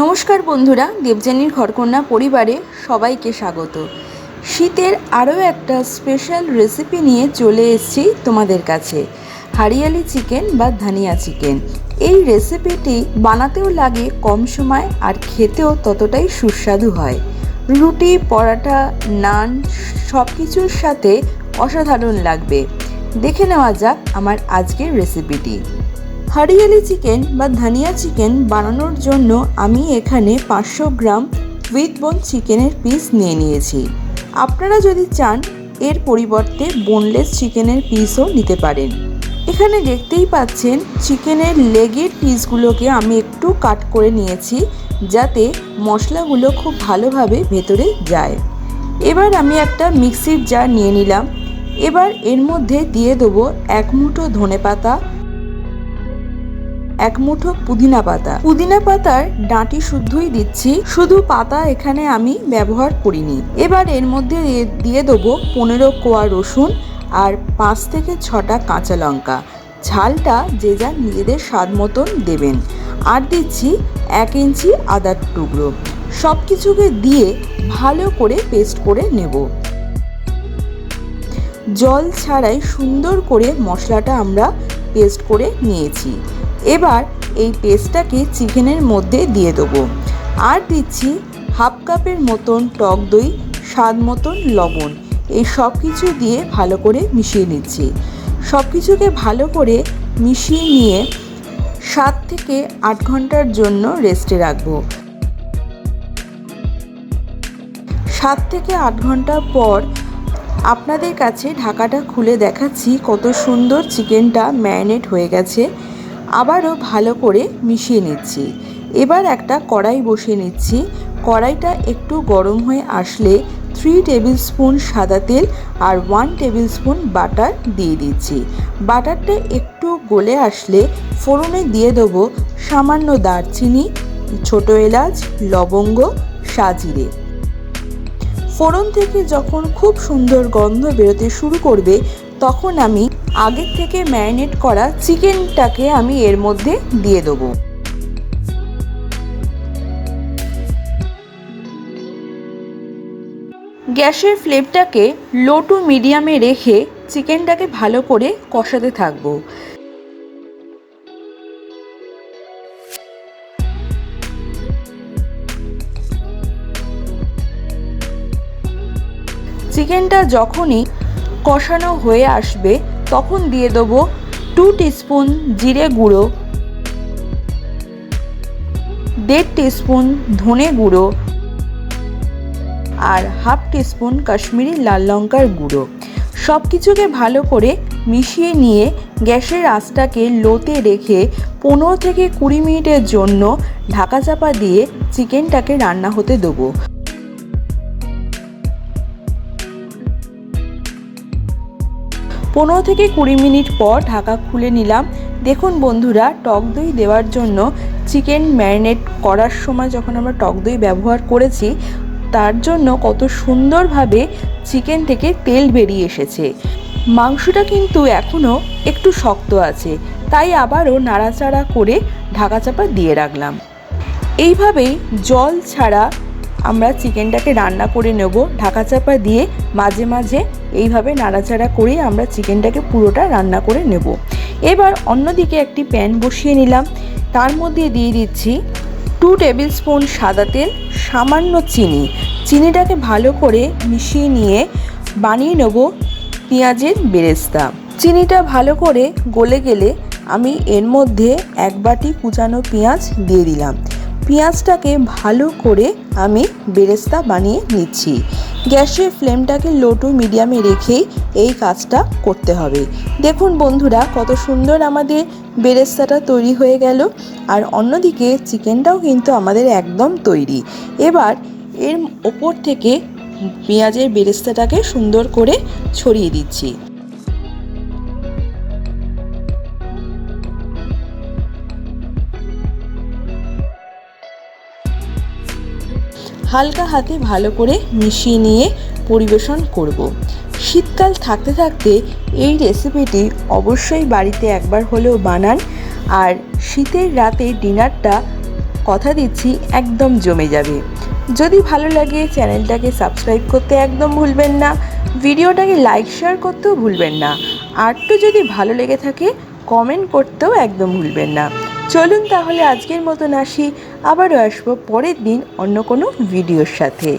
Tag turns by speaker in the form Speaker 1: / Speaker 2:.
Speaker 1: নমস্কার বন্ধুরা, দেবযানীর ঘরকন্যা পরিবারে সবাইকে স্বাগত। শীতের আরও একটা স্পেশাল রেসিপি নিয়ে চলে এসেছি তোমাদের কাছে, হারিয়ালি চিকেন বা ধনিয়া চিকেন। এই রেসিপিটি বানাতেও লাগে কম সময় আর খেতেও ততটাই সুস্বাদু হয়। রুটি, পরাটা, নান সব কিছুর সাথে অসাধারণ লাগবে। দেখে নেওয়া যাক আমার আজকের রেসিপিটি হরিয়ালি চিকেন বা ধনিয়া চিকেন বানানোর জন্য আমি এখানে পাঁচশো গ্রাম উইথ বোন চিকেনের পিস নিয়ে নিয়েছি। আপনারা যদি চান, এর পরিবর্তে বোনলেস চিকেনের পিসও নিতে পারেন। এখানে দেখতেই পাচ্ছেন, চিকেনের লেগের পিসগুলোকে আমি একটু কাট করে নিয়েছি, যাতে মশলাগুলো খুব ভালোভাবে ভেতরে যায়। এবার আমি একটা মিক্সির জার নিয়ে নিলাম। এবার এর মধ্যে দিয়ে দেবো এক মুঠো ধনে পাতা এক মুঠো পুদিনা পাতা। পুদিনা পাতার ডাঁটি শুদ্ধই দিচ্ছি, শুধু পাতা এখানে আমি ব্যবহার করিনি। এবার এর মধ্যে দিয়ে- দেবো পনেরো কোয়া রসুন আর পাঁচ থেকে ছটা কাঁচা লঙ্কা। ঝালটা যে যার নিজেদের স্বাদ মতন দেবেন। আর দিচ্ছি এক ইঞ্চি আদার টুকরো। সব কিছুকে দিয়ে ভালো করে পেস্ট করে নেব। জল ছাড়াই সুন্দর করে মশলাটা আমরা পেস্ট করে নিয়েছি। এবার এই পেস্টটাকে চিকেনের মধ্যে দিয়ে দেবো। আর দিচ্ছি হাফ কাপের মতন টক দই, স্বাদ মতন লবণ। এই সব কিছু দিয়ে ভালো করে মিশিয়ে নিচ্ছি। সব কিছুকে ভালো করে মিশিয়ে নিয়ে সাত থেকে আট ঘণ্টার জন্য রেস্টে রাখব। সাত থেকে আট ঘণ্টা পর আপনাদের কাছে ঢাকাটা খুলে দেখাচ্ছি কত সুন্দর চিকেনটা ম্যারিনেট হয়ে গেছে। আবারও ভালো করে মিশিয়ে নিচ্ছি। এবার একটা কড়াই বসিয়ে নিচ্ছি। কড়াইটা একটু গরম হয়ে আসলে থ্রি টেবিল স্পুন সাদা তেল আর ওয়ান টেবিল স্পুন বাটার দিয়ে দিচ্ছি। বাটারটা একটু গলে আসলে ফোড়নে দিয়ে দেবো সামান্য দারচিনি, ছোটো এলাচ, লবঙ্গ, সাজিরে। ফোড়ন থেকে যখন খুব সুন্দর গন্ধ বেরোতে শুরু করবে তখন আমি আগের থেকে ম্যারিনেট করা চিকেনটাকে আমি এর মধ্যে দিয়ে দেবো। গ্যাসের ফ্লেমটাকে লো টু মিডিয়ামে রেখে চিকেনটাকে ভালো করে কষাতে থাকব। চিকেনটা যখনই কষানো হয়ে আসবে, তখন দিয়ে দেবো টু টিস্পুন জিরে গুঁড়ো, দেড় টিস্পুন ধনে গুঁড়ো আর হাফ টিস্পুন কাশ্মীরি লাল লঙ্কার গুঁড়ো। সব কিছুকে ভালো করে মিশিয়ে নিয়ে গ্যাসের আঁচটাকে লোতে রেখে পনেরো থেকে কুড়ি মিনিটের জন্য ঢাকা চাপা দিয়ে চিকেনটাকে রান্না হতে দেবো। পনেরো থেকে কুড়ি মিনিট পর ঢাকা খুলে নিলাম। দেখুন বন্ধুরা, টক দই দেওয়ার জন্য চিকেন ম্যারিনেট করার সময় যখন আমরা টক দই ব্যবহার করেছি, তার জন্য কত সুন্দরভাবে চিকেন থেকে তেল বেরিয়ে এসেছে। মাংসটা কিন্তু এখনও একটু শক্ত আছে, তাই আবারও নাড়াচাড়া করে ঢাকা চাপা দিয়ে রাখলাম। এইভাবেই জল ছাড়া আমরা চিকেনটাকে রান্না করে নেব। ঢাকা চাপা দিয়ে মাঝে মাঝে এইভাবে নাড়াচাড়া করে আমরা চিকেনটাকে পুরোটা রান্না করে নেব। এবার অন্যদিকে একটি প্যান বসিয়ে নিলাম। তার মধ্যে দিয়ে দিচ্ছি টু টেবিল স্পুন সাদা তেল, সামান্য চিনি। চিনিটাকে ভালো করে মিশিয়ে নিয়ে বানিয়ে নেব পেঁয়াজের বেরেস্তা। চিনিটা ভালো করে গলে গেলে আমি এর মধ্যে এক বাটি কুচানো পেঁয়াজ দিয়ে দিলাম। পেঁয়াজটাকে ভালো করে আমি বেরেস্তা বানিয়ে নিচ্ছি। গ্যাসের ফ্লেমটাকে লো টু মিডিয়ামে রেখেই এই কাজটা করতে হবে। দেখুন বন্ধুরা, কত সুন্দর আমাদের বেরেস্তাটা তৈরি হয়ে গেল। আর অন্যদিকে চিকেনটাও কিন্তু আমাদের একদম তৈরি। এবার এর ওপর থেকে পেঁয়াজের বেরেস্তাটাকে সুন্দর করে ছড়িয়ে দিচ্ছি। হালকা হাতে ভালো করে মিশিয়ে নিয়ে পরিবেশন করব। শীতকাল থাকতে থাকতে এই রেসিপিটি অবশ্যই বাড়িতে একবার হলেও বানান। আর শীতের রাতে ডিনারটা কথা দিচ্ছি একদম জমে যাবে। যদি ভালো লাগে চ্যানেলটাকে সাবস্ক্রাইব করতে একদম ভুলবেন না, ভিডিওটাকে লাইক, শেয়ার করতেও ভুলবেন না। আরটু যদি ভালো লেগে থাকে কমেন্ট করতেও একদম ভুলবেন না। চলুন তাহলে আজকের মতন আসি। আবারও আসব পরের দিন অন্য কোনো ভিডিওর সাথে।